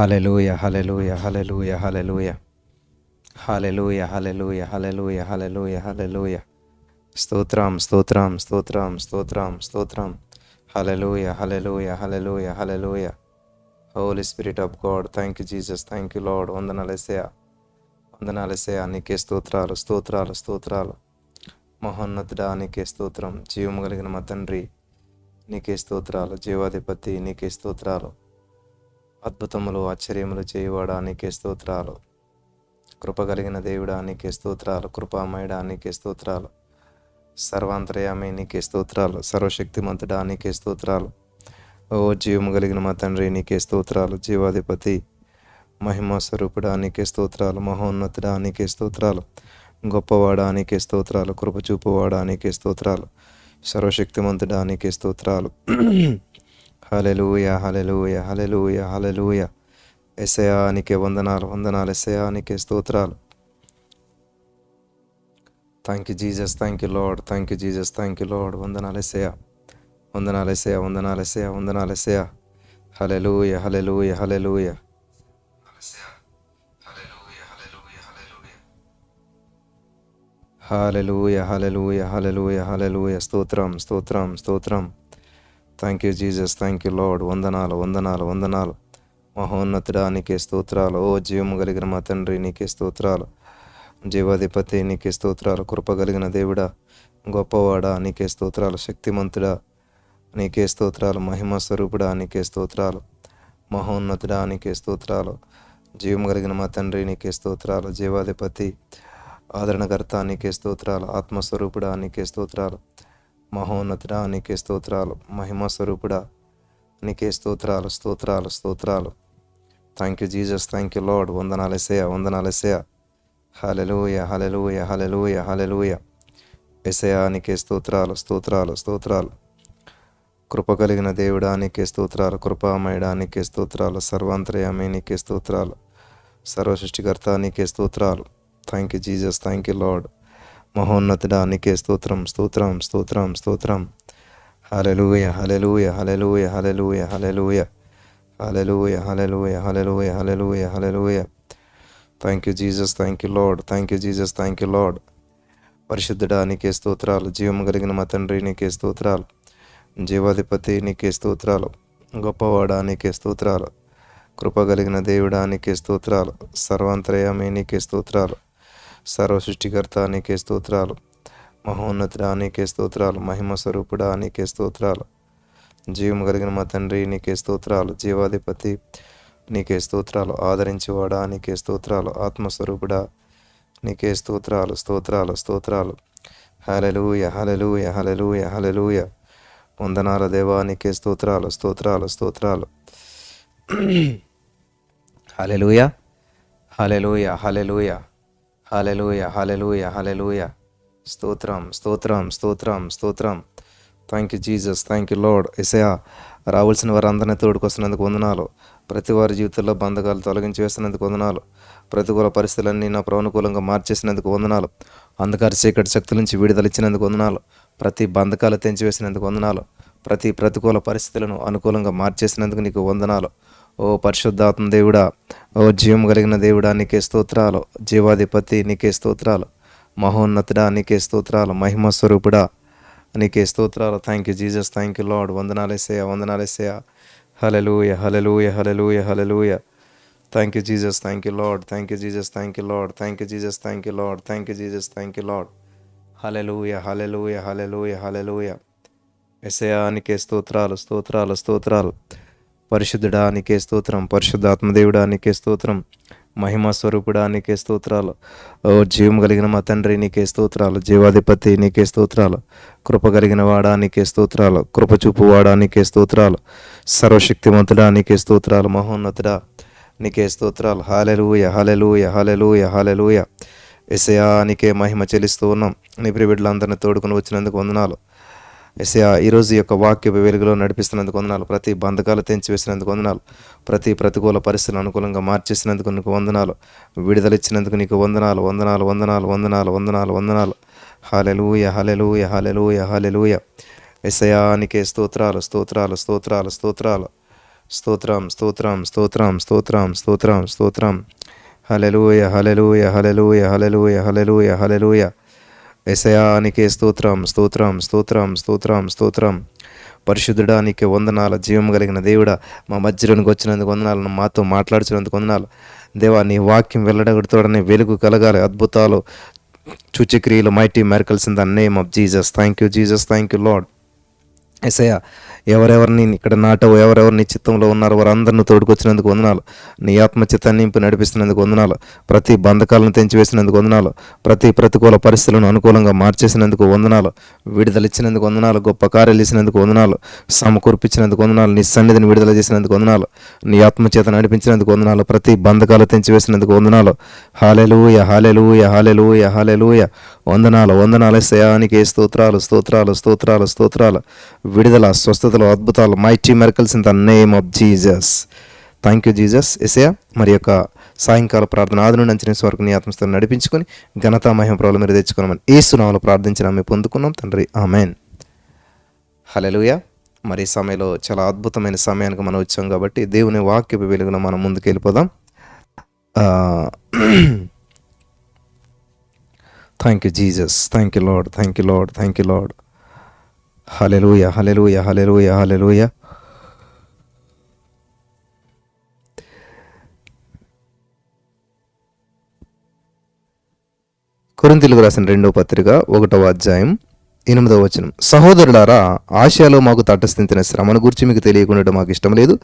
Hallelujah, hallelujah, hallelujah, hallelujah. Hallelujah, hallelujah, hallelujah, hallelujah, hallelujah. Stotram, stotram, stotram, stotram, stotram. Hallelujah, hallelujah, hallelujah, hallelujah. Holy Spirit of God, thank you, Jesus, thank you, Lord. వందనాలేసయా వందనాలేసయా నీకే స్తోత్రాలు స్తోత్రాలు స్తోత్రాలు మహోన్నతుడా నీకే స్తోత్రం జీవము కలిగిన మా తండ్రి నీకే స్తోత్రాలు జీవాధిపతి నీకే స్తోత్రాలు అద్భుతములు ఆశ్చర్యములు చేయువాడా నీకే స్తోత్రాలు. కృప కలిగిన దేవుడా నీకే స్తోత్రాలు. కృపామయుడా నీకే స్తోత్రాలు. సర్వాంతర్యామి నీకే స్తోత్రాలు. సర్వశక్తిమంతుడా నీకే స్తోత్రాలు. ఓ జీవము కలిగిన మా తండ్రి నీకే స్తోత్రాలు. జీవాధిపతి మహిమా స్వరూపుడా నీకే స్తోత్రాలు. మహోన్నతుడా నీకే స్తోత్రాలు. గొప్పవాడా నీకే స్తోత్రాలు. కృపచూపువాడా నీకే స్తోత్రాలు. సర్వశక్తిమంతుడా నీకే స్తోత్రాలు. హలెలూయ హలెలూయ హలెలూయ హలెలూయ ఎసయానికే వందనాలు వందనాలు ఎసయానికే స్తోత్రాలు thank you Jesus thank you Lord thank you Jesus thank you Lord వందనాలు ఎసయా వందనాలు ఎసయా వందనాలు ఎసయా వందనాలు Yesayya hallelujah hallelujah hallelujah hallelujah hallelujah hallelujah hallelujah స్తోత్రం స్తోత్రం స్తోత్రం thank you Jesus thank you Lord వందనాలు వందనాలు వందనాలు మహోన్నతుడా నీకే స్తోత్రాలు ఓ జీవము కలిగిన మా తండ్రి నీకే స్తోత్రాలు జీవాధిపతి నీకే స్తోత్రాలు కృప కలిగిన దేవుడా గొప్పవాడా నీకే స్తోత్రాలు శక్తిమంతుడా నీకే స్తోత్రాలు మహిమ స్వరూపుడా నీకే స్తోత్రాలు మహోన్నతుడా నీకే స్తోత్రాలు జీవం కలిగిన మా తండ్రి నీకే స్తోత్రాలు జీవాధిపతి ఆదరణకర్త నీకే స్తోత్రాలు ఆత్మస్వరూపుడా నీకే స్తోత్రాలు మహోన్నతుడ నీకే స్తోత్రాలు. మహిమ స్వరూపుడా నీకే స్తోత్రాలు స్తోత్రాలు స్తోత్రాలు. Thank you Jesus thank you Lord వందనాలెసయ వందనాలెసయ hallelujah hallelujah hallelujah hallelujah Yesayya నీకే స్తోత్రాలు స్తోత్రాలు స్తోత్రాలు. కృప కలిగిన దేవుడానికే స్తోత్రాలు. కృపామయుడా స్తోత్రాలు. సర్వాంతర్యామి నీకే స్తోత్రాలు. సర్వసృష్టికర్త నీకే స్తోత్రాలు. Thank you Jesus thank you Lord మహోన్నతుడా నీకే స్తోత్రం స్తోత్రం స్తోత్రం స్తోత్రం hallelujah hallelujah hallelujah hallelujah hallelujah hallelujah hallelujah hallelujah hallelujah hallelujah thank you Jesus thank you Lord thank you Jesus thank you Lord పరిశుద్ధుడా నీకే స్తోత్రాలు జీవము కలిగిన మా తండ్రి నీకే స్తోత్రాలు జీవాధిపతి నీకే స్తోత్రాలు గొప్పవాడా నీకే స్తోత్రాలు కృప కలిగిన దేవుడా నీకే స్తోత్రాలు సర్వాంతరయామి నీకే స్తోత్రాలు సర్వ సృష్టికర్త స్తోత్రాలు. మహోన్నతుడ అనేకే స్తోత్రాలు. మహిమ స్వరూపుడ అనేకే స్తోత్రాలు. జీవం కలిగిన మా తండ్రి నీకే స్తోత్రాలు. జీవాధిపతి నీకే స్తోత్రాలు. ఆదరించేవాడా నీకే స్తోత్రాలు. ఆత్మస్వరూపుడా నీకే స్తోత్రాలు. స్తోత్రాలు స్తోత్రాలు. హలలుయ హలలుయ హలలుయ హలలుయ వందనాల దేవా నీకే స్తోత్రాలు. స్తోత్రాలు స్తోత్రాలు. Hallelujah hallelujah hallelujah hallelujah hallelujah hallelujah స్తోత్రం స్తోత్రం స్తోత్రం స్తోత్రం thank you Jesus thank you Lord Yesayya రావాల్సిన వారందరినీ తోడుకొస్తున్నందుకు వందనాలు. ప్రతి వారి జీవితంలో బంధకాలు తొలగించి వేస్తున్నందుకు వందనాలు. ప్రతికూల పరిస్థితులన్నీ నా ప్రనుకూలంగా మార్చేసినందుకు వందనాలు. అంధకార చీకటి శక్తుల నుంచి విడుదల ఇచ్చినందుకు వందనాలు. ప్రతి బంధకాలు తెంచివేసినందుకు వందనాలు. ప్రతి ప్రతికూల పరిస్థితులను అనుకూలంగా మార్చేసినందుకు నీకు వందనాలు. ఓ పరిశుద్ధాత్మ దేవుడా ఓ జీవం కలిగిన దేవుడా నీకే స్తోత్రాలు జీవాధిపతి నీకే స్తోత్రాలు మహోన్నతుడా నీకే స్తోత్రాలు మహిమ స్వరూపుడా నీకే స్తోత్రాలు thank you Jesus thank you Lord వందనాలేసయ వందనాలేసయ hallelujah hallelujah hallelujah hallelujah thank you Jesus thank you Lord thank you Jesus thank you Lord thank you Jesus thank you Lord thank you Jesus thank you Lord hallelujah hallelujah hallelujah hallelujah ఎసయానికే స్తోత్రాలు స్తోత్రాలు స్తోత్రాలు పరిశుద్ధుడా నీకే స్తోత్రం పరిశుద్ధాత్మదేవుడా నీకే స్తోత్రం మహిమ స్వరూపుడా నీకే స్తోత్రాలు. ఓ జీవం కలిగిన మా తండ్రి నీకే స్తోత్రాలు జీవాధిపతి నీకే స్తోత్రాలు కృప కలిగిన వాడా నీకే స్తోత్రాలు కృప చూపు నీకే స్తోత్రాలు సర్వశక్తిమంతుడా నీకే స్తోత్రాలు మహోన్నతుడా నీకే స్తోత్రాలు. Hallelujah hallelujah hallelujah hallelujah. Yesayya నీకే మహిమ చెల్లిస్తూ ఉన్నాం. నీ ప్రిబిడ్లందరినీ తోడుకుని వచ్చినందుకు వందనాలు. ఎసయా ఈరోజు యొక్క వాక్య వెలుగులో నడిపిస్తున్నందుకు వందనాలు. ప్రతి బంధకాలు తెంచివేసినందుకు వందనాలు. ప్రతి ప్రతికూల పరిస్థితులు అనుకూలంగా మార్చేసినందుకు నీకు వందనాలు. విడుదల ఇచ్చినందుకు నీకు వందనాలు. వందనాలు వందనాలు వందనాలు వందనాలు వందనాలు. హాలెలూయ హాలెలూయ హాలెలూయ హాలెలూయ ఎసయానికే స్తోత్రాలు స్తోత్రాలు స్తోత్రాలు స్తోత్రాలు. స్తోత్రం స్తోత్రం స్తోత్రం స్తోత్రం స్తోత్రం స్తోత్రం. Hallelujah hallelujah hallelujah hallelujah hallelujah hallelujah ఎసయానికే స్తోత్రం స్తోత్రం స్తోత్రం స్తోత్రం స్తోత్రం. పరిశుద్ధుడానికి వందనాల జీవం కలిగిన దేవుడ మా మధ్యలోనికి వచ్చినందుకు వందనాలను మాతో మాట్లాడుచినందుకు వందనాలు. దేవా నీ వాక్యం వెళ్ళడగడుతోడనే వెలుగు కలగాలి అద్భుతాలు సూచక్రియలు mighty miracles in the name of Jesus thank you Jesus thank you Lord Yesayya ఎవరెవరిని ఇక్కడ నాటవు ఎవరెవరిని చిత్తంలో ఉన్నారో వారందరిని తోడుకొచ్చినందుకు వందనాలు. నీ ఆత్మ చిత్తాన్ని నింపి నడిపిస్తున్నందుకు వందనాలు. ప్రతి బంధకాలను తెంచివేసినందుకు వందనాలు. ప్రతి ప్రతికూల పరిస్థితులను అనుకూలంగా మార్చేసినందుకు వందనాలు. విడుదల ఇచ్చినందుకు వందనాలు. గొప్ప కార్యాలు ఇచ్చినందుకు వందనాలు. సమకూర్పించినందుకు వందనాలు. నీ సన్నిధిని విడుదల చేసినందుకు వందనాలు. నీ ఆత్మ చేత నడిపించినందుకు వందనాలు. ప్రతి బంధకాలు తెంచివేసినందుకు వందనాలు. Hallelujah hallelujah hallelujah hallelujah. వందనాలు వందనాలు శయానికి స్తోత్రాలు స్తోత్రాలు స్తోత్రాలు స్తోత్రాలు. విడుదల స్వస్థతలు అద్భుతాలు mighty miracles in the name of Jesus thank you Jesus Yesayya మరి యొక్క సాయంకాల ప్రార్థన ఆది నుండి అంచనేసి వరకు నీ ఆత్మస్థను నడిపించుకొని ఘనతా మహిమ ప్రభావం మీరు తెచ్చుకున్నామని ఏ సునామలు ప్రార్థించిన మేము పొందుకున్నాం తండ్రి. ఆమెన్. హలెలుయ మరి ఈ సమయంలో చాలా అద్భుతమైన సమయానికి మనం వచ్చాం కాబట్టి దేవుని వాక్యపు వెలుగున మనం ముందుకు వెళ్ళిపోదాం thank you Jesus thank you Lord thank you Lord thank you Lord hallelujah hallelujah hallelujah hallelujah కొరింతలకు రాసిన రెండవ పత్రిక ఒకటవ అధ్యాయం ఎనిమిదవ వచనం. సహోదరులారా ఆసియాలో మాకు తటస్థించిన శ్రమను గురించి మీకు తెలియకుండా మాకు ఇష్టం లేదు.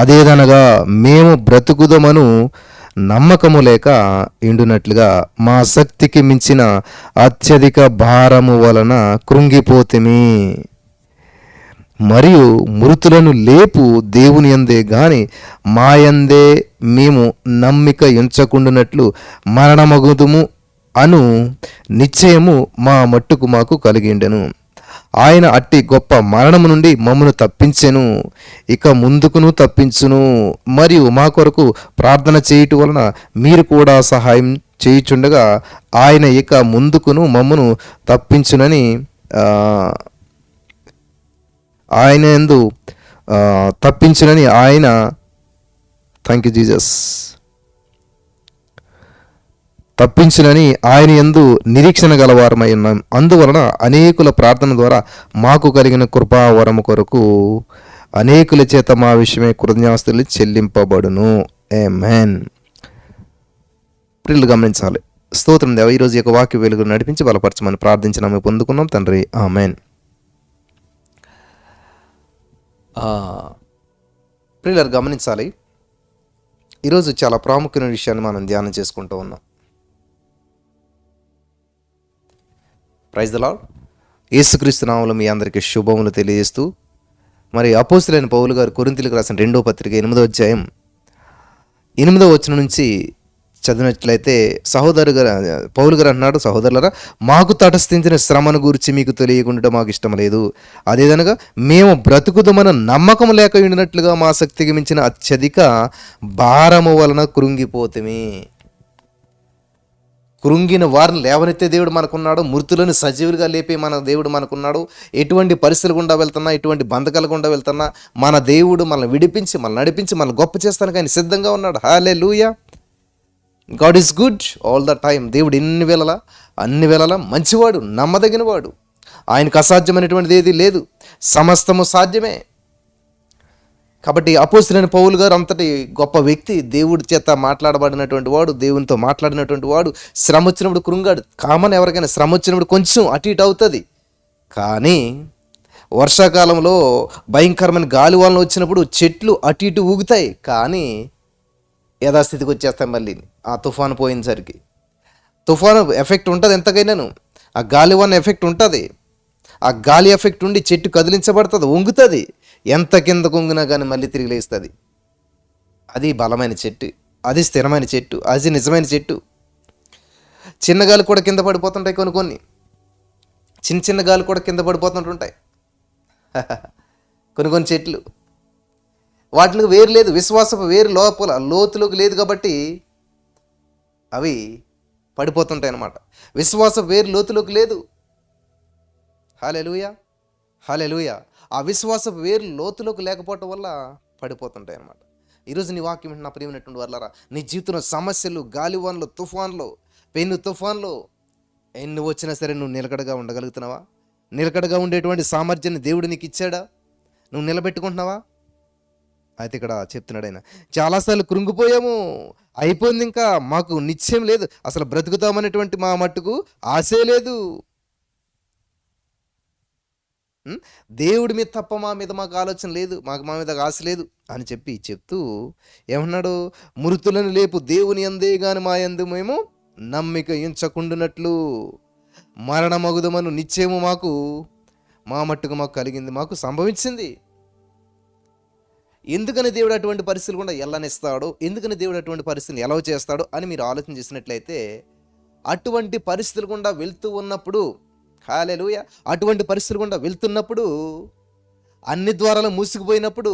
అదేదనగా మేము బ్రతుకుదమను నమ్మకము లేక ఇండునట్లుగా మా శక్తికి మించిన అత్యధిక భారము వలన కృంగిపోతిమి. మరియు మృతులను లేపు దేవుని అందే గాని మాయందే మేము నమ్మిక ఎంచకుండునట్లు మరణమగుదుము అను నిశ్చయము మా మట్టుకు మాకు కలిగిండెను. ఆయన అట్టి గొప్ప మరణము నుండి మమ్మను తప్పించెను. ఇక ముందుకును తప్పించును. మరియు మా కొరకు ప్రార్థన చేయుట వలన మీరు కూడా సహాయం చేయుచుండగా ఆయన ఇక ముందుకును మమ్మను తప్పించునని ఆయన ఎందు తప్పించునని ఆయన థ్యాంక్ యూ జీజస్ తప్పించునని ఆయన ఎందు నిరీక్షణ గలవారమై ఉన్నాం. అందువలన అనేకుల ప్రార్థన ద్వారా మాకు కలిగిన కృపావరము కొరకు అనేకుల చేత మా విషయమే కృతజ్ఞాస్తులు చెల్లింపబడును. ఏ మ్యాన్ ప్రిల్లు గమనించాలి. స్తోత్రం దేవ ఈరోజు యొక్క వాక్య వెలుగు నడిపించి బలపరచమని ప్రార్థించిన మేము పొందుకున్నాం తండ్రి. ఆ మ్యాన్ ప్రిల్లర్ గమనించాలి. ఈరోజు చాలా ప్రాముఖ్యమైన విషయాన్ని మనం ధ్యానం చేసుకుంటూ ఉన్నాం. ప్రైజ్ ద యేసుక్రీస్తు నామంలో మీ అందరికీ శుభములు తెలియజేస్తూ మరి అపోసులైన పౌలు గారు కొరింతలకు రాసిన రెండో పత్రిక ఎనిమిదో అధ్యాయం ఎనిమిదో వచ్చిన నుంచి చదివినట్లయితే సహోదరు గారు పౌలు గారు అన్నాడు సహోదరులరా మాకు తటస్థించిన శ్రమను గురించి మీకు తెలియకుండా మాకు ఇష్టం లేదు. అదేదనగా మేము బ్రతుకుదమన నమ్మకం లేక ఉండినట్లుగా మా శక్తికి మించిన అత్యధిక భారము వలన కృంగిపోతుమి. కృంగిన వారిని లేవనెత్తే దేవుడు మనకున్నాడు. మృతులను సజీవులుగా లేపే మన దేవుడు మనకున్నాడు. ఎటువంటి పరిస్థితులు గుండా వెళ్తున్నా ఎటువంటి బంధకాల గుండా వెళ్తున్నా మన దేవుడు మనల్ని విడిపించి మనల్ని నడిపించి మనల్ని గొప్ప చేస్తానికి ఆయన సిద్ధంగా ఉన్నాడు. Hallelujah God is good all the time దేవుడు ఎన్ని వేళలా అన్ని వేళలా మంచివాడు నమ్మదగినవాడు. ఆయనకు అసాధ్యమైనటువంటిది ఏది లేదు. సమస్తము సాధ్యమే. కాబట్టి అపోస్తులైన పౌలు గారు అంతటి గొప్ప వ్యక్తి దేవుడి చేత మాట్లాడబడినటువంటి వాడు దేవునితో మాట్లాడినటువంటి వాడు శ్రమ వచ్చినప్పుడు కృంగాడు. కామన్ ఎవరికైనా శ్రమ వచ్చినప్పుడు కొంచెం అటు ఇటు అవుతుంది. కానీ వర్షాకాలంలో భయంకరమైన గాలి వలన వచ్చినప్పుడు చెట్లు అటు ఇటు ఊగుతాయి. కానీ యథాస్థితికి వచ్చేస్తాయి మళ్ళీ. ఆ తుఫాను పోయినసరికి. తుఫాను ఎఫెక్ట్ ఉంటుంది ఎంతకైనాను? ఆ గాలి వలన ఎఫెక్ట్ ఉంటుంది. ఆ గాలి ఎఫెక్ట్ ఉండి చెట్టు కదిలించబడుతుంది వంగుతుంది. ఎంత కింద కొంగినా కానీ మళ్ళీ తిరిగి లేస్తుంది. అది బలమైన చెట్టు అది స్థిరమైన చెట్టు అది నిజమైన చెట్టు. చిన్న గాలి కూడా కింద పడిపోతుంటాయి కొన్ని కొన్ని. చిన్న చిన్న గాలి కూడా కింద పడిపోతుంటుంటాయి. కొన్ని కొన్ని చెట్లు. వాటికి వేరు లేదు విశ్వాసపు వేరు లోపల లోతులోకి లేదు కాబట్టి అవి పడిపోతుంటాయి అన్నమాట. విశ్వాసం వేరు లోతులోకి లేదు. Hallelujah hallelujah. ఆ వేరు లోతులోకి లేకపోవటం వల్ల పడిపోతుంటాయి అన్నమాట. ఈరోజు నీ వాక్యం నా ప్రియమైనటువంటి వాళ్ళరా నీ జీవితంలో సమస్యలు గాలివాన్లు తుఫాన్లు పెను తుఫాన్లు ఎన్ని వచ్చినా సరే నువ్వు నిలకడగా ఉండగలుగుతున్నావా? నిలకడగా ఉండేటువంటి సామర్థ్యాన్ని దేవుడు నీకు ఇచ్చాడా? నువ్వు నిలబెట్టుకుంటున్నావా? అయితే ఇక్కడ చెప్తున్నాడు ఆయన చాలాసార్లు కృంగిపోయాము అయిపోయింది ఇంకా మాకు నిశ్చయం లేదు అసలు బ్రతుకుతామనేటువంటి మా మట్టుకు ఆశే లేదు. దేవుడి మీద తప్ప మా మీద మాకు ఆలోచన లేదు మాకు మా మీద ఆశ లేదు అని చెప్పి చెప్తూ ఏమన్నాడు? మృతులను లేపు దేవుని అందే గాని మా యందు మేము నమ్మిక ఎంచకుండునట్లు మరణమగుదమను నిశ్చయము మాకు మా మట్టుకు మాకు కలిగింది మాకు సంభవించింది. ఎందుకని దేవుడు అటువంటి పరిస్థితులు కూడా ఎల్లనిస్తాడు? ఎందుకని దేవుడు అటువంటి పరిస్థితిని ఎలా చేస్తాడు? అని మీరు ఆలోచన చేసినట్లయితే అటువంటి పరిస్థితులు గుండా వెళ్తూ ఉన్నప్పుడు కాలేలుయ అటువంటి పరిస్థితులు గుండా వెళ్తున్నప్పుడు అన్ని ద్వారాలు మూసుకుపోయినప్పుడు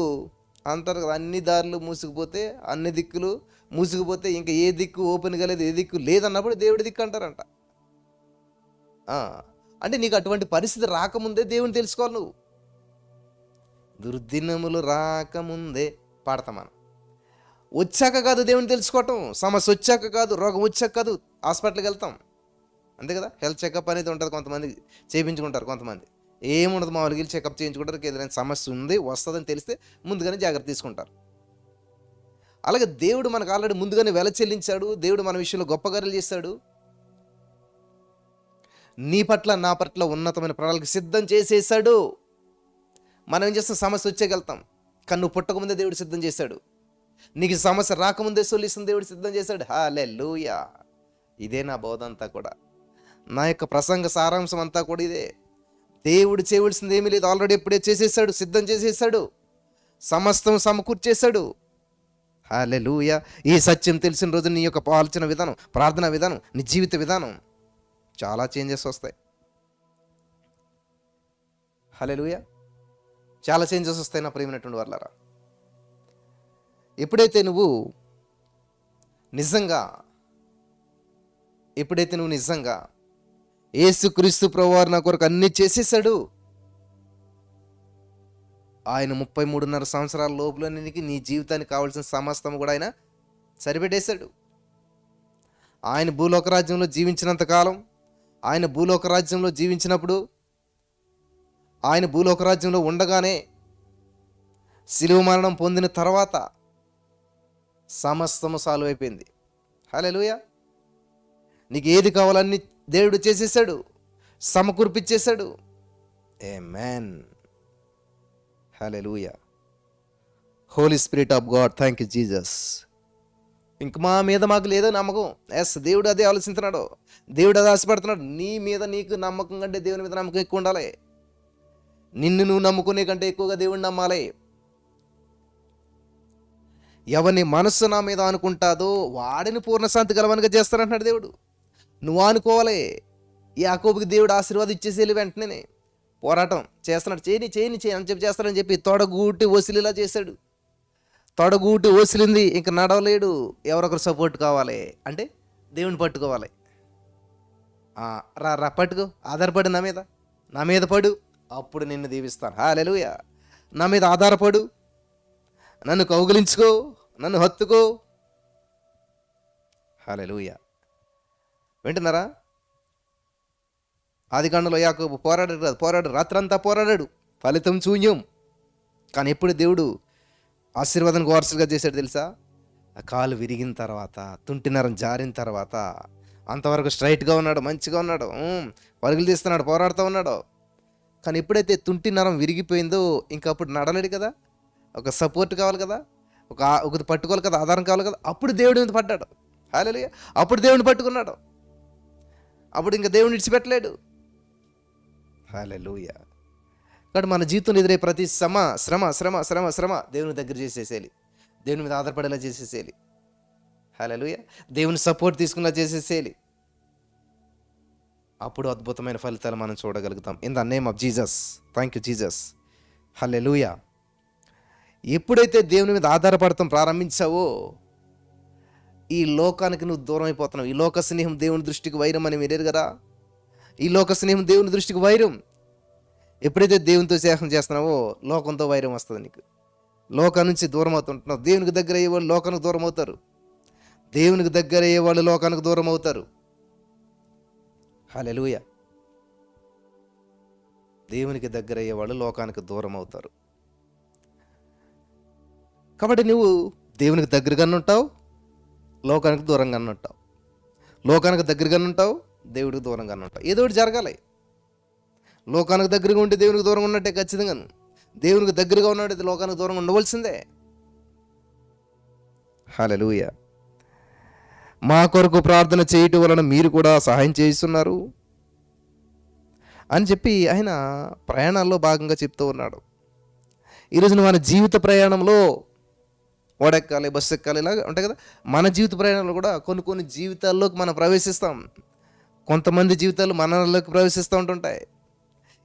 అంటారు కదా అన్ని దారులు మూసుకుపోతే అన్ని దిక్కులు మూసుకుపోతే ఇంకా ఏ దిక్కు ఓపెన్గా లేదు ఏ దిక్కు లేదన్నప్పుడు దేవుడి దిక్కు అంటారంట. అంటే నీకు అటువంటి పరిస్థితి రాకముందే దేవుని తెలుసుకోవాలి నువ్వు. దుర్దినములు రాకముందే పాడతాం మనం. వచ్చాక కాదు దేవుని తెలుసుకోవటం సమస్య వచ్చాక కాదు రోగం వచ్చాక కాదు హాస్పిటల్కి వెళ్తాం. అంతే కదా? హెల్త్ చెకప్ అనేది ఉంటుంది కొంతమంది చేయించుకుంటారు కొంతమంది. ఏముండదు మామూలుగా వెళ్ళి చెకప్ చేయించుకుంటారు ఏదైనా సమస్య ఉంది వస్తుందని తెలిస్తే ముందుగానే జాగ్రత్త తీసుకుంటారు. అలాగే దేవుడు మనకు ఆల్రెడీ ముందుగానే వెల చెల్లించాడు దేవుడు మన విషయంలో గొప్ప కార్యాలు చేశాడు నీ పట్ల నా పట్ల ఉన్నతమైన ప్రణాళిక సిద్ధం చేసేసాడు. మనం ఏం చేస్తాం? సమస్య వచ్చేగలుగుతాం కన్ను పుట్టకముందే దేవుడు సిద్ధం చేశాడు. నీకు సమస్య రాకముందే సొల్యూషన్ దేవుడు సిద్ధం చేశాడు. హాలే లూయా ఇదే నా బోధ అంతా కూడా. నా యొక్క ప్రసంగ సారాంశం అంతా కూడా ఇదే. దేవుడు చేయవలసింది ఏమీ లేదు. ఆల్రెడీ ఎప్పుడే చేసేసాడు సిద్ధం చేసేసాడు. సమస్తం సమకూర్చేశాడు. హాలే లూయ ఈ సత్యం తెలిసిన రోజు నీ యొక్క ఆలోచన విధానం ప్రార్థన విధానం నీ జీవిత విధానం చాలా చేంజెస్ వస్తాయి. హలే లూయ చాలా చేంజెస్ వస్తాయి నా ప్రేమైనటువంటి వాళ్ళారా ఎప్పుడైతే నువ్వు నిజంగా ఎప్పుడైతే నువ్వు నిజంగా ఏసుక్రీస్తు ప్రభువారు నా కొరకు అన్ని చేసేసాడు ఆయన ముప్పై మూడున్నర సంవత్సరాల లోపల నీ జీవితానికి కావాల్సిన సమస్తం కూడా ఆయన సరిపెట్టేశాడు. ఆయన భూలోక రాజ్యంలో జీవించినంత కాలం ఆయన భూలోక రాజ్యంలో జీవించినప్పుడు ఆయన భూలోక రాజ్యంలో ఉండగానే శిలువ మరణం పొందిన తర్వాత సమస్తము సాల్వ్ అయిపోయింది హలోయ నీకు ఏది కావాలన్నీ దేవుడు చేసేసాడు సమకూర్పిచ్చేశాడు. ఏ మ్యాన్ లూయా holy spirit of God thank you Jesus ఇంక మా మీద మాకు లేదో నమ్మకం. ఎస్ దేవుడు అదే ఆలోచిస్తున్నాడు. దేవుడు అదే ఆశపడుతున్నాడు. నీ మీద నీకు నమ్మకం కంటే దేవుని మీద నమ్మకం ఎక్కువ ఉండాలి. నిన్ను నువ్వు నమ్ముకునే కంటే ఎక్కువగా దేవుడిని నమ్మాలి. ఎవని మనస్సు నా మీద అనుకుంటాదో వాడిని పూర్ణశాంతి గలవనిగా చేస్తానంటున్నాడు దేవుడు. నువ్వు అనుకోవాలి. ఈ యాకోబుకి దేవుడు ఆశీర్వాదం ఇచ్చేసేలి వెంటనే. పోరాటం చేస్తున్నాడు. చేయని చేయని చేయని అని చెప్పి చేస్తాడని చెప్పి తొడగూటి వసిలిలా చేశాడు. తొడగూటి వసిలింది ఇంక నడవలేడు. ఎవరొకరు సపోర్ట్ కావాలి అంటే దేవుని పట్టుకోవాలి. రా రా పట్టుకో. ఆధారపడు నా మీద. నా మీద పడు. అప్పుడు నిన్ను దీవిస్తాను. హాలెలుయ నా మీద ఆధారపడు. నన్ను కౌగిలించుకో. నన్ను హత్తుకో. హాలెలుయ వింటున్నారా? ఆది కాండంలో యాకోబు పోరాడాడు కాదు పోరాడు రాత్రంతా పోరాడాడు. ఫలితం శూన్యం. కానీ ఎప్పుడు దేవుడు ఆశీర్వాదానికి వారసులుగా చేశాడు తెలుసా? ఆ కాలు విరిగిన తర్వాత తుంటినరం జారిన తర్వాత అంతవరకు స్ట్రైట్గా ఉన్నాడు మంచిగా ఉన్నాడు పరుగులు తీస్తున్నాడు పోరాడుతూ ఉన్నాడు. కానీ ఎప్పుడైతే తుంటి నరం విరిగిపోయిందో ఇంకా అప్పుడు నడలేడు కదా? ఒక సపోర్ట్ కావాలి కదా? ఒక ఒకటి పట్టుకోవాలి కదా? ఆధారం కావాలి కదా? అప్పుడు దేవుడి మీద పడ్డాడు. హాలే అప్పుడు దేవుడిని పట్టుకున్నాడు. అప్పుడు ఇంకా దేవుడిని విడిచిపెట్టలేడు హాలే కాబట్టి మన జీవితంలో ఎదురే ప్రతి శ్రమ శ్రమ శ్రమ శ్రమ శ్రమ దేవుని దగ్గర చేసేసేయాలి. దేవుని మీద ఆధారపడేలా చేసేసేయాలి. హలోయ దేవుని సపోర్ట్ తీసుకునేలా చేసేసేయాలి. అప్పుడు అద్భుతమైన ఫలితాలు మనం చూడగలుగుతాం. In the name of Jesus thank you Jesus hallelujah. ఎప్పుడైతే దేవుని మీద ఆధారపడటం ప్రారంభించావో ఈ లోకానికి నువ్వు దూరం అయిపోతున్నావు. ఈ లోక స్నేహం దేవుని దృష్టికి వైరం అని మీరు కదా? ఈ లోక స్నేహం దేవుని దృష్టికి వైరం. ఎప్పుడైతే దేవునితో స్నేహం చేస్తున్నావో లోకంతో వైరం వస్తుంది నీకు. లోకం నుంచి దూరం అవుతుంటున్నావు. దేవునికి దగ్గర అయ్యే వాళ్ళు లోకానికి దూరం అవుతారు. దేవునికి దగ్గర అయ్యే వాళ్ళు లోకానికి దూరం అవుతారు. హలెలుయ దేవునికి దగ్గర అయ్యే వాళ్ళు లోకానికి దూరం అవుతారు. కాబట్టి నువ్వు దేవునికి దగ్గరగానే ఉంటావు. లోకానికి దూరంగా ఉంటావు లోకానికి దగ్గరగా ఉంటావు దేవుడికి దూరంగా ఉంటావు. ఏదో ఒకటి జరగాలి. లోకానికి దగ్గరగా ఉంటే దేవునికి దూరంగా ఉన్నట్టే ఖచ్చితంగా. దేవునికి దగ్గరగా ఉన్నాడు లోకానికి దూరంగా ఉండవలసిందే. హలలుయ మా కొరకు ప్రార్థన చేయటం వలన మీరు కూడా సహాయం చేస్తున్నారు అని చెప్పి ఆయన ప్రయాణాల్లో భాగంగా చెప్తూ ఉన్నాడు. ఈరోజు మన జీవిత ప్రయాణంలో ఓడెక్కాలి బస్సు ఎక్కాలి ఇలాగ ఉంటాయి కదా? మన జీవిత ప్రయాణంలో కూడా కొన్ని కొన్ని జీవితాల్లోకి మనం ప్రవేశిస్తాం. కొంతమంది జీవితాలు మనలోకి ప్రవేశిస్తూ ఉంటుంటాయి.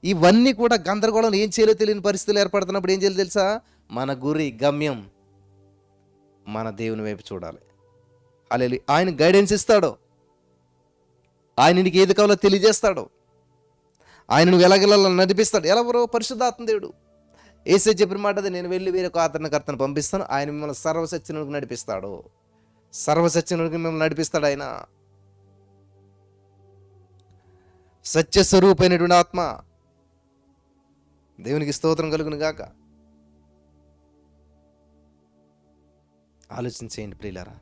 ఇవన్నీ కూడా గందరగోళం ఏం చేయాలో తెలియని పరిస్థితులు ఏర్పడుతున్నప్పుడు ఏం చేయాలి తెలుసా? మన గురి గమ్యం మన దేవుని వైపు చూడాలి. అలా ఆయన గైడెన్స్ ఇస్తాడు. ఆయన నీకు ఏది కావాలో తెలియజేస్తాడు. ఆయన నువ్వు ఎలాగెలా నడిపిస్తాడు. ఎవరో పరిశుద్ధాత్మ దేవుడు. ఏసే చెప్పిన మాట నేను వెళ్ళి వేరొక ఆదరణకర్తను పంపిస్తాను. ఆయన మిమ్మల్ని సర్వసత్యనుడికి నడిపిస్తాడు. సర్వసత్యనుడికి మిమ్మల్ని నడిపిస్తాడు ఆయన. సత్యస్వరూపైనటువంటి ఆత్మ దేవునికి స్తోత్రం కలుగును గాక. ఆలోచించేయండి ప్రియులారా.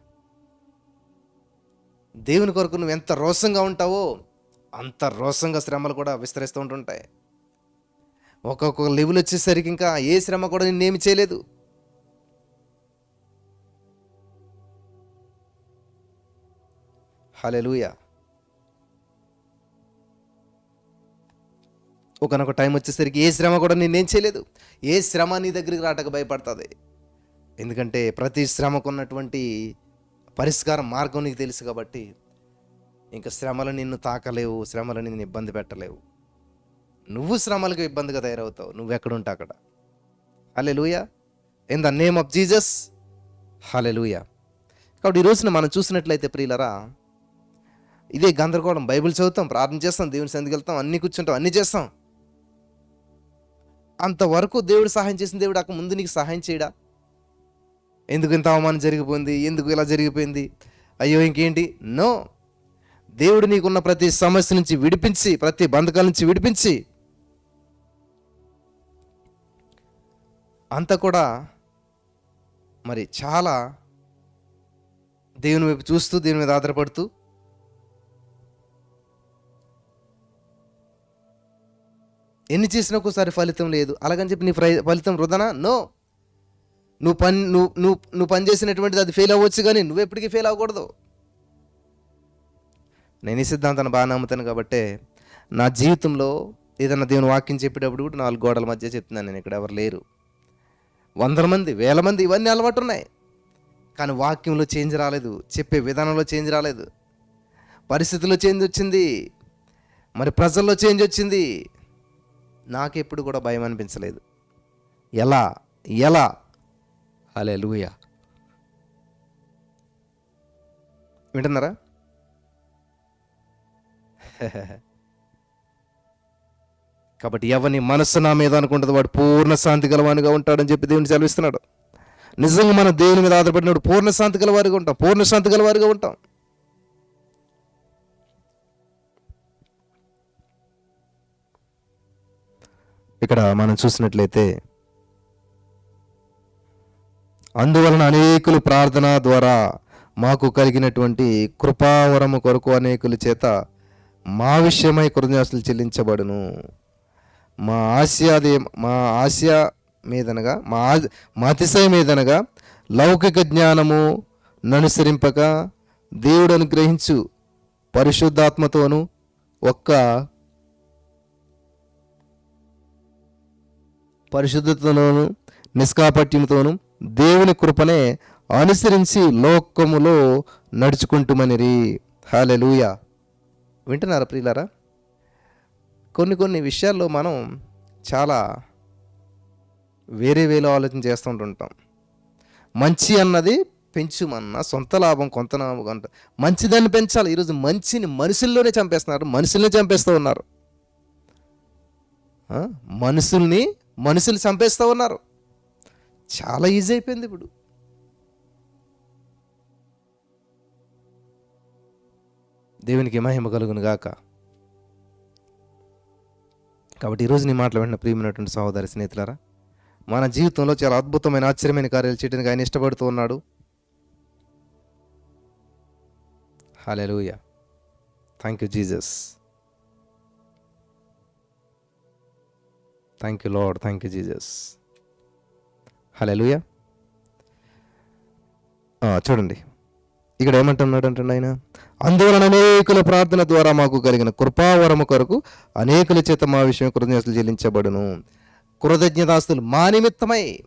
దేవుని కొరకు నువ్వు ఎంత రోషంగా ఉంటావో అంత రోషంగా శ్రమలు కూడా విస్తరిస్తూ ఉంటుంటాయి. ఒక్కొక్క లెవెల్ వచ్చేసరికి ఇంకా ఏ శ్రమ కూడా నిన్నేమి చేయలేదు. హలెలుయ ఒకనొక టైం వచ్చేసరికి ఏ శ్రమ కూడా నేనేం చేయలేదు. ఏ శ్రమ నీ దగ్గరికి రాటకు భయపడుతుంది. ఎందుకంటే ప్రతి శ్రమకు ఉన్నటువంటి పరిష్కార మార్గం నీకు తెలుసు కాబట్టి ఇంకా శ్రమలు నిన్ను తాకలేవు శ్రమలు నిన్ను ఇబ్బంది పెట్టలేవు. నువ్వు శ్రమలకు ఇబ్బందిగా తయారవుతావు. నువ్వు ఎక్కడుంటే అక్కడ? Hallelujah in the name of Jesus hallelujah కాబట్టి ఈ రోజున మనం చూసినట్లయితే ప్రియులరా ఇదే గందరగోళం. బైబిల్ చదువుతాం ప్రార్థన చేస్తాం దేవుని సందికి వెళ్తాం అన్ని కూర్చుంటాం అన్నీ చేస్తాం. అంతవరకు దేవుడు సహాయం చేసిన దేవుడు అక్కడ ముందు నీకు సహాయం చేయడా? ఎందుకు ఇంత అవమానం జరిగిపోయింది? ఎందుకు ఇలా జరిగిపోయింది? అయ్యో ఇంకేంటి? నో దేవుడు నీకున్న ప్రతి సమస్య నుంచి విడిపించి ప్రతి బంధకాల నుంచి విడిపించి అంతా కూడా మరి చాలా దేవుని వైపు చూస్తూ దేని మీద ఆధారపడుతూ ఎన్ని చేసినా ఒకసారి ఫలితం లేదు. అలాగని చెప్పి నీ ఫ్రై- ఫలితం వృధనా? నో. నువ్వు పని నువ్వు నువ్వు నువ్వు పని చేసినటువంటిది అది ఫెయిల్ అవ్వచ్చు కానీ నువ్వు ఎప్పటికీ ఫెయిల్ అవ్వకూడదు. నేను ఈ సిద్ధాంతాన్ని బాగా నమ్ముతాను కాబట్టి నా జీవితంలో ఏదైనా దేవుని వాక్యం చెప్పేటప్పుడు కూడా నాలుగు గోడల మధ్య చెప్తున్నాను నేను. ఇక్కడ ఎవరు లేరు. వందల మంది వేల మంది ఇవన్నీ అలవాటు ఉన్నాయి కానీ వాక్యంలో చేంజ్ రాలేదు చెప్పే విధానంలో చేంజ్ రాలేదు. పరిస్థితుల్లో చేంజ్ వచ్చింది మరి ప్రజల్లో చేంజ్ వచ్చింది. నాకెప్పుడు కూడా భయం అనిపించలేదు. ఎలా? ఎలా? అలే లూయ వింటున్నారా? కాబట్టి ఎవరిని మనస్సు నా మీద అనుకుంటుంది వాడు పూర్ణ శాంతి గలవానిగా ఉంటాడని చెప్పి దేవుని సెలవిస్తున్నాడు. నిజంగా మనం దేవుని మీద ఆధారపడినప్పుడు పూర్ణ శాంతి గలవారిగా ఉంటాం పూర్ణ శాంతి గలవారిగా ఉంటాం. ఇక్కడ మనం చూసినట్లయితే అందువలన అనేకులు ప్రార్థన ద్వారా మాకు కలిగినటువంటి కృపావరము కొరకు అనేకుల చేత మా విషయమై కృతజ్ఞతలు చెల్లించబడును. మా ఆశయాది మా ఆసియా మీదనగా మా మా అతిశయ మీదనగా లౌకిక జ్ఞానము ననుసరింపక దేవుడు అనుగ్రహించు పరిశుద్ధాత్మతోను ఒక్క పరిశుద్ధతలోను నిష్కాపట్యముతోను దేవుని కృపనే అనుసరించి లోకములో నడుచుకుంటుమనిరి. హాలెలూయ వింటున్నారా ప్రియులారా? కొన్ని కొన్ని విషయాల్లో మనం చాలా వేరే వేలో ఆలోచన చేస్తూ ఉంటుంటాం. మంచి అన్నది పెంచుమన్న సొంత లాభం కొంత లాభం కొంత మంచిదాన్ని పెంచాలి. ఈరోజు మంచిని మనుషుల్లోనే చంపేస్తున్నారు మనుషుల్ని చంపేస్తూ ఉన్నారు. మనుషుల్ని మనుషులు చంపేస్తూ ఉన్నారు. చాలా ఈజీ అయిపోయింది ఇప్పుడు. దేవునికి మహిమ కలుగును గాక కాబట్టి ఈరోజు నీ మాటలు వెంటనే ప్రియమైనటువంటి సహోదరి స్నేహితులారా మన జీవితంలో చాలా అద్భుతమైన ఆశ్చర్యమైన కార్యాలు చేయడానికి ఆయన ఇష్టపడుతూ ఉన్నాడు. Hallelujah thank you Jesus thank you Lord thank you Jesus hallelujah చూడండి. ఇక్కడ ఏమంటున్నాడు అంటే ఆయన అందువలన అనేకుల ప్రార్థన ద్వారా మాకు కలిగిన కృపావరము కొరకు అనేకుల చేత మా విషయం కృతజ్ఞతలు చెల్లించబడును. కృతజ్ఞతాస్తులు మా నిమిత్తమై.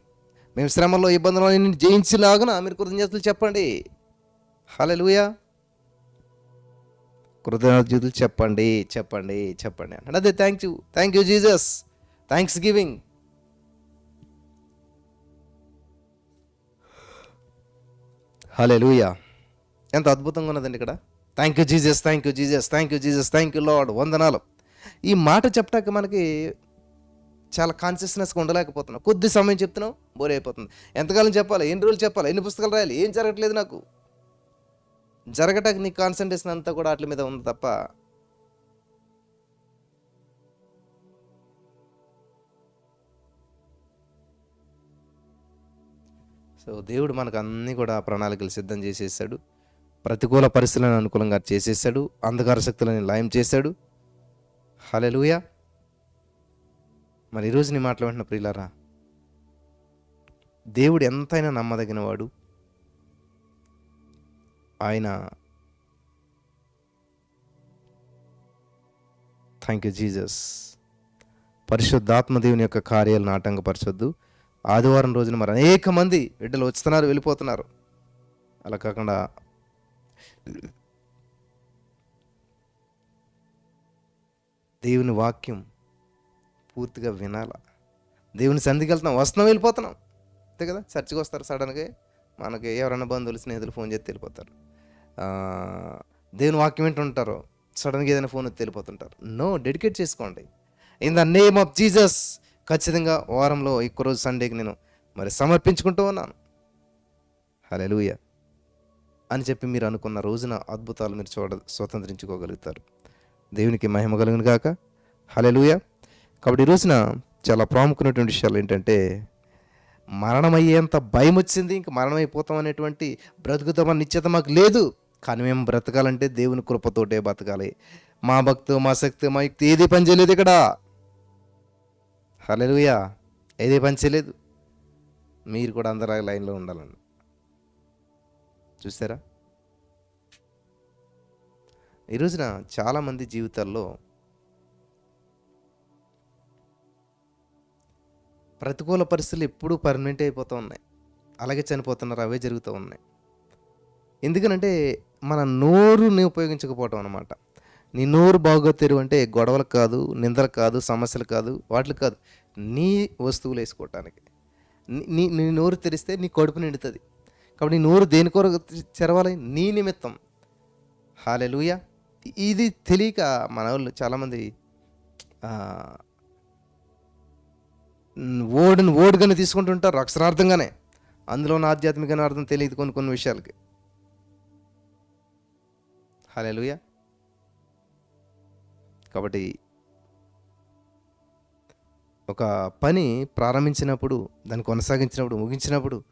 మేము శ్రమలో ఇబ్బందులు జయించేలాగున మీరు కృతజ్ఞతలు చెప్పండి. హలలుయా కృతజ్ఞతలు చెప్పండి చెప్పండి చెప్పండి అంటే అదే thank you thank you Jesus thanksgiving హలే ఎంత అద్భుతంగా ఉన్నదండి ఇక్కడ? Thank you Jesus thank you Jesus thank you Jesus thank you Lord వందనాలు. ఈ మాట చెప్పటానికి మనకి చాలా కాన్షియస్నెస్గా ఉండలేకపోతున్నాం. కొద్ది సమయం చెప్తున్నాం బోర్ అయిపోతుంది. ఎంతకాలం చెప్పాలి? ఎన్ని రోజులు చెప్పాలి? ఎన్ని పుస్తకాలు రాయాలి? ఏం జరగట్లేదు నాకు. జరగటానికి నీ కాన్సన్ట్రేషన్ అంతా కూడా వాటి మీద ఉంది తప్ప సో దేవుడు మనకు అన్నీ కూడా ప్రణాళికలు సిద్ధం చేసేసాడు. ప్రతికూల పరిస్థితులను అనుకూలంగా చేసేసాడు అంధకార శక్తులని లయం చేశాడు. హలెలుయ మరి ఈరోజు నీ మాటలు వెంటనే ప్రియులారా దేవుడు ఎంతైనా నమ్మదగినవాడు. ఆయన థ్యాంక్ యూ జీజస్ పరిశుద్ధాత్మ దేవుని యొక్క కార్యాలను ఆటంకపరచొద్దు. ఆదివారం రోజున మరి అనేక మంది బిడ్డలు వస్తున్నారు వెళ్ళిపోతున్నారు. అలా కాకుండా దేవుని వాక్యం పూర్తిగా వినాల. దేవుని సంధికి వెళ్తున్నాం. వస్తున్నాం వెళ్ళిపోతున్నాం. అంతే కదా? చర్చికి వస్తారు సడన్గా. మనకి ఎవరైనా బంధువులు స్నేహితులు ఫోన్ చేసి వెళ్ళిపోతారు. దేవుని వాక్యం ఏంటుంటారో? సడన్గా ఏదైనా ఫోన్ వచ్చి వెళ్ళిపోతుంటారు. నో డెడికేట్ చేసుకోండి. In the name of Jesus ఖచ్చితంగా వారంలో ఎక్కువ రోజు సండేకి నేను మరి సమర్పించుకుంటూ ఉన్నాను. హలెలూయ అని చెప్పి మీరు అనుకున్న రోజున అద్భుతాలు మీరు చూడ స్వతంత్రించుకోగలుగుతారు. దేవునికి మహిమ కలుగును గాక. హలెలుయ కాబట్టి ఈ రోజున చాలా ప్రాముఖ్యమైనటువంటి విషయాలు ఏంటంటే మరణమయ్యేంత భయం వచ్చింది ఇంక మరణం అయిపోతాం అనేటువంటి బ్రతుకుతామని నిశ్చిత మాకు లేదు. కానీ మేము బ్రతకాలంటే దేవుని కృపతోటే బతకాలి. మా భక్తు మా శక్తి మా యుక్తి ఏది పని చేయలేదు ఇక్కడ. హలెలుయా ఏది పని చేయలేదు. మీరు కూడా అందరూ లైన్లో ఉండాలండి. చూసారా? ఈ రోజున చాలామంది జీవితాల్లో ప్రతికూల పరిస్థితులు ఎప్పుడూ పర్మనెంట్ అయిపోతూ ఉన్నాయి. అలాగే చనిపోతున్నారు అవే జరుగుతూ ఉన్నాయి. ఎందుకనంటే మన నోరుని ఉపయోగించకపోవటం అనమాట నీ నోరు బాగా తెరువు అంటే గొడవలు కాదు నిందలు కాదు సమస్యలు కాదు వాటికి కాదు. నీ వస్తువులు వేసుకోవటానికి. నీ నీ నోరు తెరిస్తే నీ కడుపు నిండుతుంది. కాబట్టి నీ నోరు దేని కొరకు చెరవాలి నీ నిమిత్తం. హాలెలుయ. ఇది తెలియక మన వాళ్ళు చాలామంది ఓడిని ఓడుగానే తీసుకుంటుంటారు అక్షరార్థంగానే. అందులో ఉన్న ఆధ్యాత్మిక అర్థం తెలియదు కొన్ని కొన్ని విషయాలకి. హలెలుయ. కాబట్టి ఒక పని ప్రారంభించినప్పుడు దాన్ని కొనసాగించినప్పుడు ముగించినప్పుడు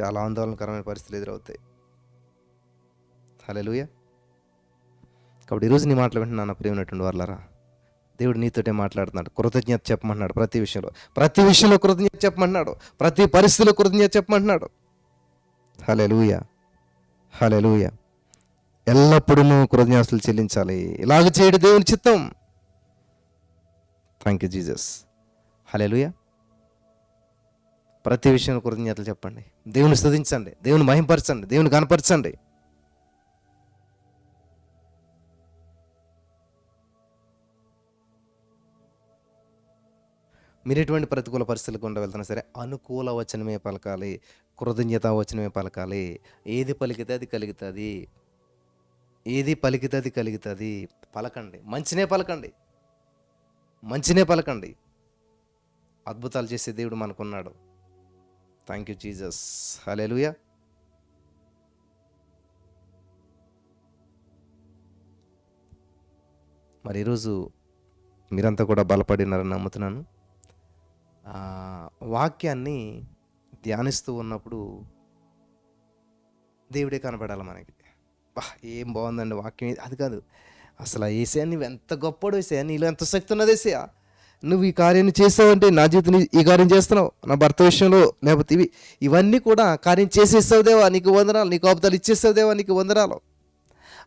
చాలా ఆందోళనకరమైన పరిస్థితులు ఎదురవుతాయి. హలెలుయ కాబట్టి ఈరోజు నీ మాటలు వింటున్నాను ప్రియమైనటువంటి వాళ్ళరా దేవుడు నీతోటే మాట్లాడుతున్నాడు. కృతజ్ఞత చెప్పమంటున్నాడు ప్రతి విషయంలో. ప్రతి విషయంలో కృతజ్ఞత చెప్పమంటున్నాడు. ప్రతి పరిస్థితిలో కృతజ్ఞత చెప్పమంటున్నాడు. హలెలుయ హలెలుయ ఎల్లప్పుడూ కృతజ్ఞతలు చెల్లించాలి. ఇలాగ చేయడు దేవుని చిత్తం. థ్యాంక్ యూ జీజస్ హలెలుయ ప్రతి విషయంలో కృతజ్ఞతలు చెప్పండి. దేవుని స్థుతించండి. దేవుని మహింపరచండి. దేవుని కనపరచండి. మీరు ఎటువంటి ప్రతికూల పరిస్థితులు గుండా వెళ్తున్నా సరే అనుకూల వచనమే పలకాలి. కృతజ్ఞత వచనమే పలకాలి. ఏది పలికితే అది కలుగుతుంది. ఏది పలికితే అది కలుగుతుంది. పలకండి. మంచినే పలకండి. మంచినే పలకండి. అద్భుతాలు చేసే దేవుడు మనకున్నాడు. థ్యాంక్ యూ జీసస్ హలెలుయా మరి ఈరోజు మీరంతా కూడా బలపడినారని నమ్ముతున్నాను. వాక్యాన్ని ధ్యానిస్తూ ఉన్నప్పుడు దేవుడే కనపడాలి మనకి. బా ఏం బాగుందండి వాక్యం. అది కాదు. అసలు ఆ ఏసయా నువ్వు ఎంత గొప్పడు ఏసయా నీలో ఎంత శక్తి ఉన్నది నువ్వు ఈ కార్యాన్ని చేసావంటే నా జీవితం ఈ కార్యం చేస్తున్నావు నా భర్త విషయంలో లేకపోతే ఇవి ఇవన్నీ కూడా కార్యం చేసేస్తావు దేవా నీకు వందనాలు నీకు అబద్ధాలు ఇచ్చేస్తావు దేవా నీకు వందనాలు.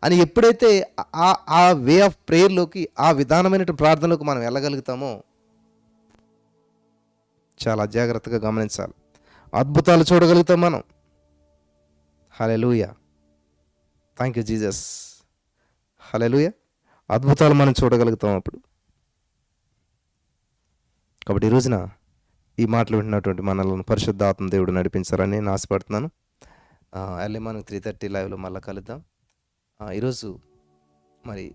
అని ఎప్పుడైతే ఆ ఆ వే ఆఫ్ ప్రేయర్లోకి ఆ విధానమైన ప్రార్థనలోకి మనం వెళ్ళగలుగుతామో చాలా జాగ్రత్తగా గమనించాలి. అద్భుతాలు చూడగలుగుతాం మనం. Hallelujah thank you Jesus hallelujah అద్భుతాలు మనం చూడగలుగుతాం అప్పుడు. కాబట్టి ఈ రోజున ఈ మాటలు వింటున్నటువంటి మనల్ని పరిశుద్ధాత్మ దేవుడు నడిపించారని నేను ఆశపడుతున్నాను. ఎర్లీ మార్నింగ్ త్రీ థర్టీ లైవ్లో మళ్ళీ కలుద్దాం. ఈరోజు మరి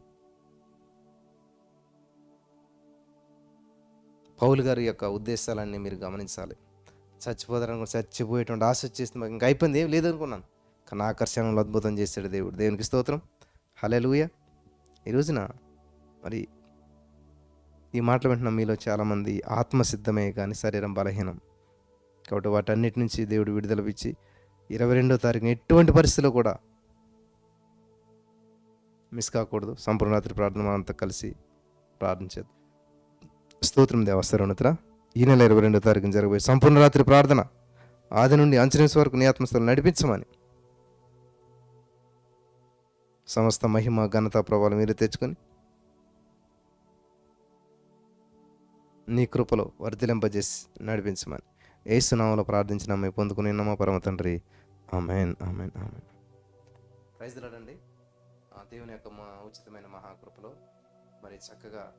పౌలు గారి యొక్క ఉద్దేశాలన్నీ మీరు గమనించాలి. చచ్చిపోతారని చచ్చిపోయేటువంటి ఆశ వచ్చేస్తుంది మాకు ఇంకా అయిపోయింది. ఏం లేదనుకున్నాను కానీ ఆకర్షణలో అద్భుతం చేశాడు దేవుడు. దేవునికి స్తోత్రం. హలెలుయ ఈ రోజున మరి ఈ మాటలు వింటున్న మీలో చాలామంది ఆత్మ సిద్ధమే కానీ శరీరం బలహీనం. కాబట్టి వాటన్నిటి నుంచి దేవుడు విడుదలపిచ్చి ఇరవై రెండో తారీఖున ఎటువంటి పరిస్థితిలో కూడా మిస్ కాకూడదు. సంపూర్ణ రాత్రి ప్రార్థన మనంతా కలిసి ప్రార్థించేది స్తోత్రం దేవస్థరుణిత్ర ఈ నెల ఇరవై రెండో తారీఖున జరగబోయే సంపూర్ణ రాత్రి ప్రార్థన ఆది నుండి అంచనేస్ వరకు నీ ఆత్మస్థలం నడిపించమని సమస్త మహిమ ఘనత ప్రభావం మీరు తెచ్చుకొని నీ కృపలో వర్ధిలింపజేసి నడిపించమని. ఏసునామలో ప్రార్థించిన మేము పొందుకుని నమ్మ పరమ తండ్రి? Amen amen amen. ప్రైజ్ లాడండి ఆ దేవుని యొక్క మా ఉచితమైన మహాకృపలో మరి చక్కగా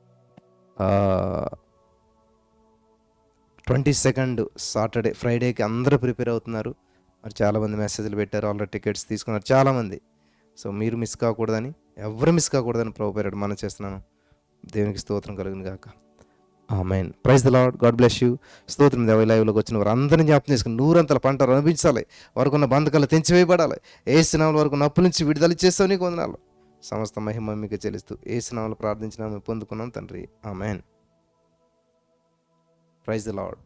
ట్వంటీ సెకండ్ సాటర్డే ఫ్రైడేకి అందరూ ప్రిపేర్ అవుతున్నారు. మరి చాలామంది మెసేజ్లు పెట్టారు ఆల్రెడీ టికెట్స్ తీసుకున్నారు. చాలామంది. సో మీరు మిస్ కాకూడదని ఎవరు మిస్ కాకూడదని ప్రభు పేరు మనం చేస్తున్నాను. దేవునికి స్తోత్రం కలుగును గాక. Amen. Praise the lord god bless you స్తోత్రం దేవ లైవ్లోకి వచ్చిన వారు అందరిని జ్ఞాపకం చేసుకుని నూరంతల పంట అనిపించాలి వారికి ఉన్న బంధకాలు తెంచివేయబడాలి. ఏ సినాముల వరకు నప్పు నుంచి విడుదల చేస్తావు నీకు వందనాలు. సమస్త మహిమ మీకు చెల్లిస్తూ ఏ సినాములు ప్రార్థించినా మేము పొందుకున్నాం తండ్రి. ఆమెన్. Praise the lord